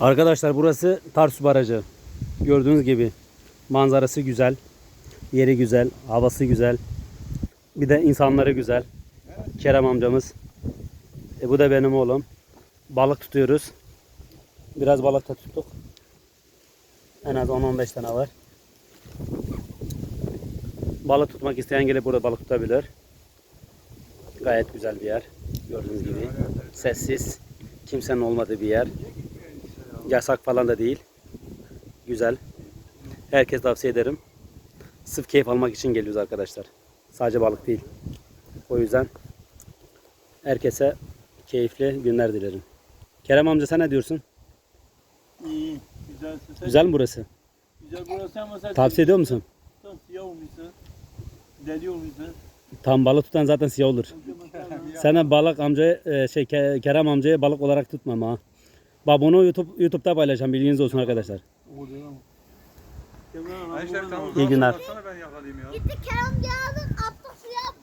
Arkadaşlar burası Tarsus Barajı. Gördüğünüz gibi manzarası güzel. Yeri güzel, havası güzel. Bir de insanları güzel. Kerem amcamız. E, bu da benim oğlum. Balık tutuyoruz. Biraz balık da tuttuk. En az 10-15 tane var. Balık tutmak isteyen gelip burada balık tutabilir. Gayet güzel bir yer. Gördüğünüz gibi. Sessiz. Kimsenin olmadığı bir yer. Yasak falan da değil. Güzel. Herkes tavsiye ederim. Sırf keyif almak için geliyoruz arkadaşlar. Sadece balık değil. O yüzden herkese keyifli günler dilerim. Kerem amca sen ne diyorsun? İyi, güzel. Güzel mi burası? Güzel burası ama sen Tavsiye ediyor musun? Sen siyah olmuşsun. Deli olmuşsun. Tam balık tutan zaten siyah olur. De balık amca şey Ke- Kerem amcayı balık olarak tutmam ha. Bak bunu YouTube YouTube'da paylaşacağım bilginiz olsun arkadaşlar. Ayşe tamam. İyi günler. Baksana ben yakalayayım ya. Gitti Kerem geldi